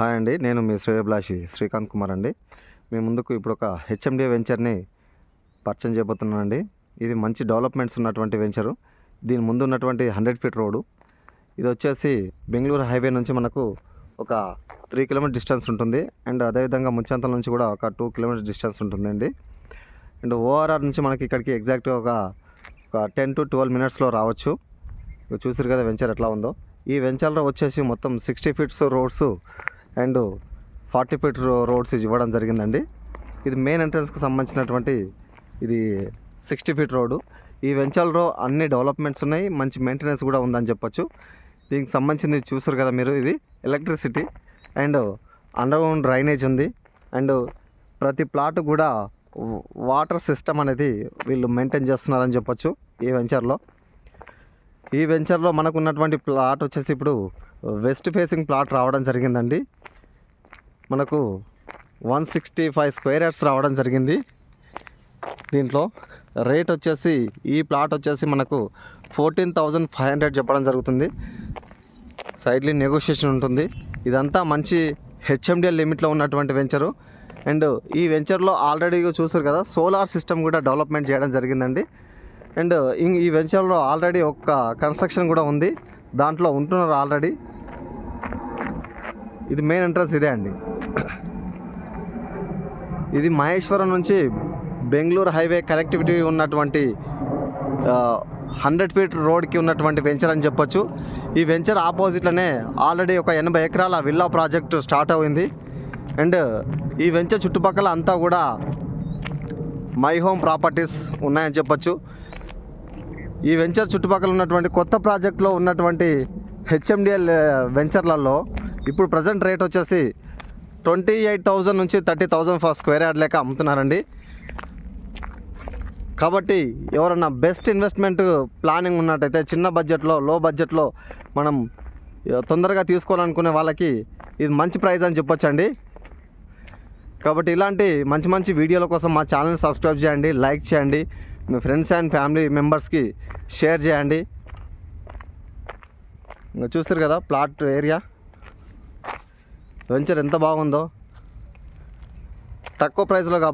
Hi అండి నేను మీ శ్రేయభిలాషి శ్రీకాంత్ కుమార్ అండి. మీ ముందుకు ఇప్పుడు ఒక హెచ్ఎండి వెంచర్ని పరిచయం చేయబోతున్నాను అండి ఇది మంచి డెవలప్మెంట్స్ ఉన్నటువంటి వెంచరు. దీని ముందు ఉన్నటువంటి హండ్రెడ్ ఫీట్ రోడ్డు. ఇది వచ్చేసి బెంగళూరు హైవే నుంచి మనకు ఒక త్రీ కిలోమీటర్ డిస్టెన్స్ ఉంటుంది. అండ్ అదేవిధంగా ముంచంతల నుంచి కూడా ఒక టూ కిలోమీటర్ డిస్టెన్స్ ఉంటుందండి. అండ్ ఓఆర్ఆర్ నుంచి మనకి ఇక్కడికి ఎగ్జాక్ట్గా ఒక ఒక టెన్ టు ట్వెల్వ్ మినిట్స్లో రావచ్చు. ఇక చూసారు కదా వెంచర్ ఎట్లా ఉందో. ఈ వెంచర్లో వచ్చేసి మొత్తం sixty feets roads and forty feet roads ఇవ్వడం జరిగిందండి. ఇది మెయిన్ ఎంట్రన్స్కి సంబంధించినటువంటి ఇది సిక్స్టీ ఫీట్ రోడ్డు. ఈ వెంచర్లో అన్ని డెవలప్మెంట్స్ ఉన్నాయి మంచి మెయింటెనెన్స్ కూడా ఉందని చెప్పొచ్చు. దీనికి సంబంధించింది చూసారు కదా మీరు ఇది ఎలక్ట్రిసిటీ అండ్ అండర్గ్రౌండ్ డ్రైనేజ్ ఉంది. అండ్ ప్రతి ప్లాట్ కూడా వాటర్ సిస్టమ్ అనేది వీళ్ళు మెయింటైన్ చేస్తున్నారని చెప్పొచ్చు ఈ వెంచర్లో. ఈ వెంచర్లో మనకు ఉన్నటువంటి ప్లాట్ వచ్చేసి ఇప్పుడు వెస్ట్ ఫేసింగ్ ప్లాట్ రావడం జరిగిందండి. మనకు one sixty five square yards రావడం జరిగింది. దీంట్లో రేట్ వచ్చేసి ఈ ప్లాట్ వచ్చేసి మనకు ఫోర్టీన్ థౌజండ్ ఫైవ్ హండ్రెడ్ చెప్పడం జరుగుతుంది. సైడ్లీ నెగోషియేషన్ ఉంటుంది. ఇదంతా మంచి హెచ్ఎండిఎల్ లిమిట్లో ఉన్నటువంటి వెంచరు అండ్ ఈ వెంచర్లో ఆల్రెడీ చూసారు కదా సోలార్ సిస్టమ్ కూడా డెవలప్మెంట్ చేయడం జరిగిందండి. అండ్ ఇం- ఈ వెంచర్లో ఆల్రెడీ ఒక కన్స్ట్రక్షన్ కూడా ఉంది. దాంట్లో ఉంటున్నారు ఆల్రెడీ. ఇది మెయిన్ ఎంట్రన్స్ ఇదే అండి. ఇది మహేశ్వరం నుంచి బెంగళూరు హైవే కనెక్టివిటీ ఉన్నటువంటి హండ్రెడ్ ఫీట్ రోడ్కి ఉన్నటువంటి వెంచర్ అని చెప్పొచ్చు. ఈ వెంచర్ ఆపోజిట్లోనే ఆల్రెడీ ఒక ఎనభై ఎకరాల విల్లా ప్రాజెక్టు స్టార్ట్ అయింది. అండ్ ఈ వెంచర్ చుట్టుపక్కల అంతా కూడా మై హోమ్ ప్రాపర్టీస్ ఉన్నాయని చెప్పొచ్చు. ఈ వెంచర్ చుట్టుపక్కల ఉన్నటువంటి కొత్త ప్రాజెక్ట్లో ఉన్నటువంటి హెచ్ఎండిఎల్ వెంచర్లలో ఇప్పుడు ప్రజెంట్ రేట్ వచ్చేసి ట్వంటీ ఎయిట్ థౌజండ్ నుంచి thirty thousand per square yard లెక్క అమ్ముతున్నారండి. కాబట్టి ఎవరన్నా బెస్ట్ ఇన్వెస్ట్మెంట్ ప్లానింగ్ ఉన్నట్టయితే చిన్న బడ్జెట్లో లో బడ్జెట్లో మనం తొందరగా తీసుకోవాలనుకునే వాళ్ళకి ఇది మంచి ప్రైజ్ అని చెప్పొచ్చండి. కాబట్టి ఇలాంటి మంచి మంచి వీడియోల కోసం మా ఛానల్ సబ్స్క్రైబ్ చేయండి లైక్ చేయండి. మీ ఫ్రెండ్స్ అండ్ ఫ్యామిలీ మెంబర్స్కి షేర్ చేయండి. ఇంకా చూస్తారు కదా ప్లాట్ ఏరియా. వెంచర్ ఎంత బాగుందో. తక్కువ ప్రైస్లో కా